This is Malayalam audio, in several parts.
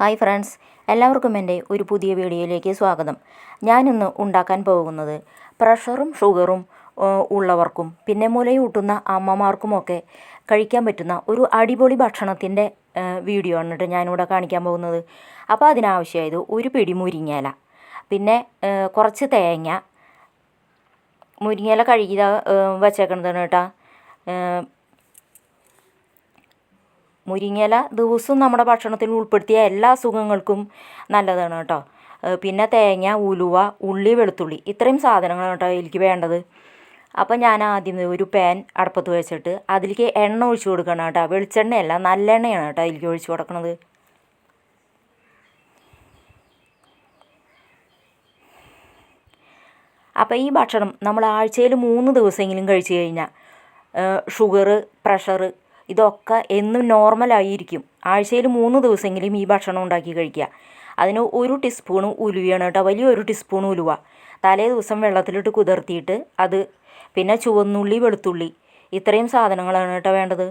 ഹായ് ഫ്രണ്ട്സ് എല്ലാവർക്കും എന്റെ ഒരു പുതിയ വീഡിയോയിലേക്ക് സ്വാഗതം. ഞാനിന്ന് ഉണ്ടാക്കാൻ പോകുന്നത് പ്രഷറും ഷുഗറും ഉള്ളവർക്കും പിന്നെ മുലയൂട്ടുന്ന അമ്മമാർക്കുമൊക്കെ കഴിക്കാൻ പറ്റുന്ന ഒരു അടിപൊളി ഭക്ഷണത്തിന്റെ വീഡിയോ ആണ് കേട്ടോ ഞാനിവിടെ കാണിക്കാൻ പോകുന്നത്. അപ്പോൾ അതിനാവശ്യമായത് ഒരു പിടി മുരിങ്ങയില പിന്നെ കുറച്ച് തേങ്ങ മുരിങ്ങയില കഴുകി വച്ചേക്കണതാണ് കേട്ടോ. മുരിങ്ങയില ദിവസവും നമ്മുടെ ഭക്ഷണത്തിൽ ഉൾപ്പെടുത്തിയ എല്ലാ അസുഖങ്ങൾക്കും നല്ലതാണ് കേട്ടോ. പിന്നെ തേങ്ങ ഉലുവ ഉള്ളി വെളുത്തുള്ളി ഇത്രയും സാധനങ്ങളാണ് കേട്ടോ എനിക്ക് വേണ്ടത്. അപ്പോൾ ഞാൻ ആദ്യം ഒരു പാൻ അടുപ്പത്ത് വെച്ചിട്ട് അതിലേക്ക് എണ്ണ ഒഴിച്ചു കൊടുക്കണം കേട്ടോ. വെളിച്ചെണ്ണയല്ല നല്ലെണ്ണയാണ് കേട്ടോ അതിലേക്ക് ഒഴിച്ചു കൊടുക്കണത്. അപ്പോൾ ഈ ഭക്ഷണം നമ്മൾ ആഴ്ചയിൽ മൂന്ന് ദിവസമെങ്കിലും കഴിച്ചു കഴിഞ്ഞാൽ ഷുഗർ പ്രഷർ ഇതൊക്കെ എന്നും നോർമലായിരിക്കും ആഴ്ചയിൽ മൂന്ന് ദിവസമെങ്കിലും ഈ ഭക്ഷണം ഉണ്ടാക്കി കഴിക്കുക. അതിന് ഒരു ടീസ്പൂണ് ഉലുവയാണ് കേട്ടോ. വലിയ ഒരു ടീസ്പൂൺ ഉലുവ. തലേ ദിവസം വെള്ളത്തിലിട്ട് കുതിർത്തിയിട്ട് അത് പിന്നെ ചുവന്നുള്ളി വെളുത്തുള്ളി ഇത്രയും സാധനങ്ങളാണ് കേട്ടോ വേണ്ടത്.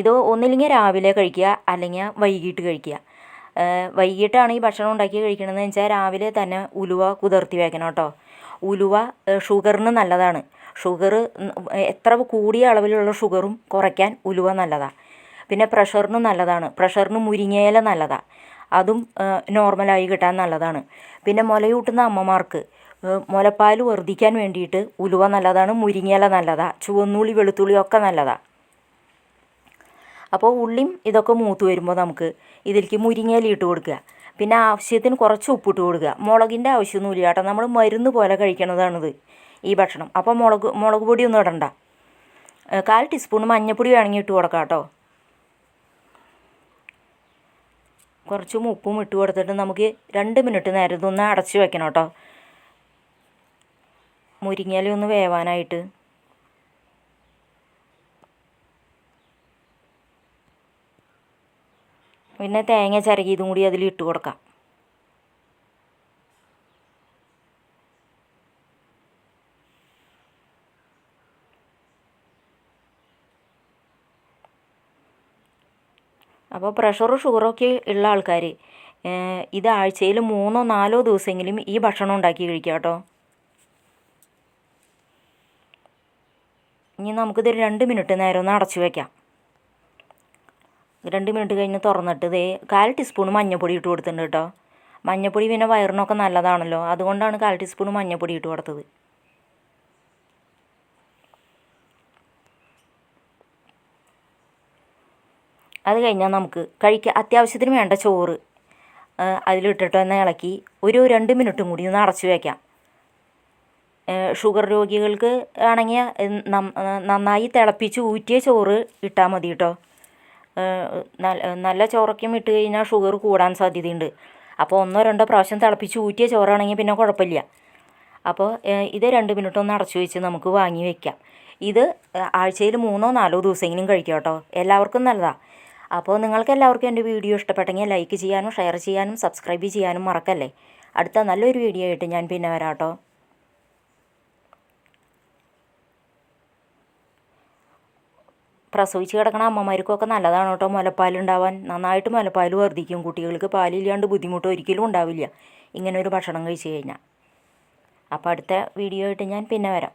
ഇത് ഒന്നില്ലെങ്കിൽ രാവിലെ കഴിക്കുക അല്ലെങ്കിൽ വൈകിട്ട് കഴിക്കുക. വൈകിട്ടാണ് ഈ ഭക്ഷണം ഉണ്ടാക്കി കഴിക്കണമെന്ന് വെച്ചാൽ രാവിലെ തന്നെ ഉലുവ കുതിർത്തി വെക്കണം കേട്ടോ. ഉലുവ ഷുഗറിന് നല്ലതാണ്. ഷുഗർ എത്ര കൂടിയ അളവിലുള്ള ഷുഗറും കുറയ്ക്കാൻ ഉലുവ നല്ലതാണ് പിന്നെ പ്രഷറിന് നല്ലതാണ്. പ്രഷറിന് മുരിങ്ങയില നല്ലതാണ് അതും നോർമലായി കിട്ടാൻ നല്ലതാണ്. പിന്നെ മുലയൂട്ടുന്ന അമ്മമാർക്ക് മുലപ്പാൽ വർദ്ധിക്കാൻ വേണ്ടിയിട്ട് ഉലുവ നല്ലതാണ് മുരിങ്ങയില നല്ലതാണ് ചുവന്നുള്ളി വെളുത്തുള്ളി ഒക്കെ നല്ലതാണ് അപ്പോൾ ഉള്ളിയും ഇതൊക്കെ മൂത്ത് വരുമ്പോൾ നമുക്ക് ഇതിലേക്ക് മുരിങ്ങയില ഇട്ട് കൊടുക്കുക. പിന്നെ ആവശ്യത്തിന് കുറച്ച് ഉപ്പിട്ട് കൊടുക്കുക. മുളകിന്റെ ആവശ്യമൊന്നുമില്ല. കേട്ടോ നമ്മൾ മരുന്ന് പോലെ കഴിക്കണതാണിത്. ഈ ഭക്ഷണം. അപ്പോൾ മുളക് മുളക് പൊടിയൊന്നും ഇടണ്ട. കാൽ ടീസ്പൂൺ മഞ്ഞൾപ്പൊടി വേണമെങ്കിൽ ഇട്ട് കൊടുക്കാം കേട്ടോ. കുറച്ച് ഉപ്പും ഇട്ട് കൊടുത്തിട്ട് നമുക്ക് രണ്ട് മിനിറ്റ് നേരം ഇതൊന്ന് അടച്ച് വെക്കണം കേട്ടോ. മുരിങ്ങയില ഒന്ന് വേവാനായിട്ട്. പിന്നെ തേങ്ങ ചിരകിയതും കൂടി അതിൽ ഇട്ട് കൊടുക്കാം. അപ്പോൾ പ്രഷറും ഷുഗറൊക്കെ ഉള്ള ആൾക്കാർ ഇത് ആഴ്ചയിൽ മൂന്നോ നാലോ ദിവസമെങ്കിലും ഈ ഭക്ഷണം ഉണ്ടാക്കി കഴിക്കുക കേട്ടോ. ഇനി നമുക്കിത് രണ്ട് മിനിറ്റ് നേരം ഒന്ന് അടച്ചു വയ്ക്കാം രണ്ട് മിനിറ്റ് കഴിഞ്ഞ് തുറന്നിട്ട് ഇതേ കാൽ ടീസ്പൂൺ മഞ്ഞൾപ്പൊടി ഇട്ട് കൊടുത്തിട്ടുണ്ട് കേട്ടോ. മഞ്ഞൾപ്പൊടി പിന്നെ വയറിനൊക്കെ നല്ലതാണല്ലോ. അതുകൊണ്ടാണ് കാൽ ടീസ്പൂൺ മഞ്ഞൾപ്പൊടി ഇട്ട് കൊടുത്തത്. അത് കഴിഞ്ഞാൽ നമുക്ക് കഴിക്കുക അത്യാവശ്യത്തിന് വേണ്ട ചോറ്. അതിലിട്ടിട്ട് ഒന്ന് ഇളക്കി ഒരു രണ്ട് മിനിറ്റും കൂടി ഒന്ന് അടച്ചു വയ്ക്കാം ഷുഗർ രോഗികൾക്ക് ആണെങ്കിൽ നന്നായി തിളപ്പിച്ച് ഊറ്റിയ ചോറ് ഇട്ടാൽ മതി കേട്ടോ നല്ല നല്ല ചോറൊക്കെയും ഇട്ട് കഴിഞ്ഞാൽ ഷുഗർ കൂടാൻ സാധ്യതയുണ്ട്. അപ്പോൾ ഒന്നോ രണ്ടോ പ്രാവശ്യം തിളപ്പിച്ച് ഊറ്റിയ ചോറാണെങ്കിൽ പിന്നെ കുഴപ്പമില്ല. അപ്പോൾ ഇത് രണ്ട് മിനിറ്റ് ഒന്ന് അടച്ചു വെച്ച് നമുക്ക് വാങ്ങി വെക്കാം. ഇത് ആഴ്ചയിൽ മൂന്നോ നാലോ ദിവസമെങ്കിലും കഴിക്കാം കേട്ടോ എല്ലാവർക്കും നല്ലതാണ് അപ്പോൾ നിങ്ങൾക്ക് എല്ലാവർക്കും എന്റെ വീഡിയോ ഇഷ്ടപ്പെട്ടെങ്കിൽ ലൈക്ക് ചെയ്യാനും ഷെയർ ചെയ്യാനും സബ്സ്ക്രൈബ് ചെയ്യാനും മറക്കല്ലേ. അടുത്ത നല്ലൊരു വീഡിയോ ആയിട്ട് ഞാൻ പിന്നെ വരാം കേട്ടോ പ്രസവിച്ച് കിടക്കണ അമ്മമാർക്കൊക്കെ നല്ലതാണ് കേട്ടോ മുലപ്പാലുണ്ടാവാൻ നന്നായിട്ട് മുലപ്പാൽ വർദ്ധിക്കും. കുട്ടികൾക്ക് പാലില്ലാണ്ട് ബുദ്ധിമുട്ട് ഒരിക്കലും ഉണ്ടാവില്ല. ഇങ്ങനെ ഒരു ഭക്ഷണം കഴിച്ച് കഴിഞ്ഞാൽ. അപ്പോൾ അടുത്ത വീഡിയോ ആയിട്ട് ഞാൻ പിന്നെ വരാം.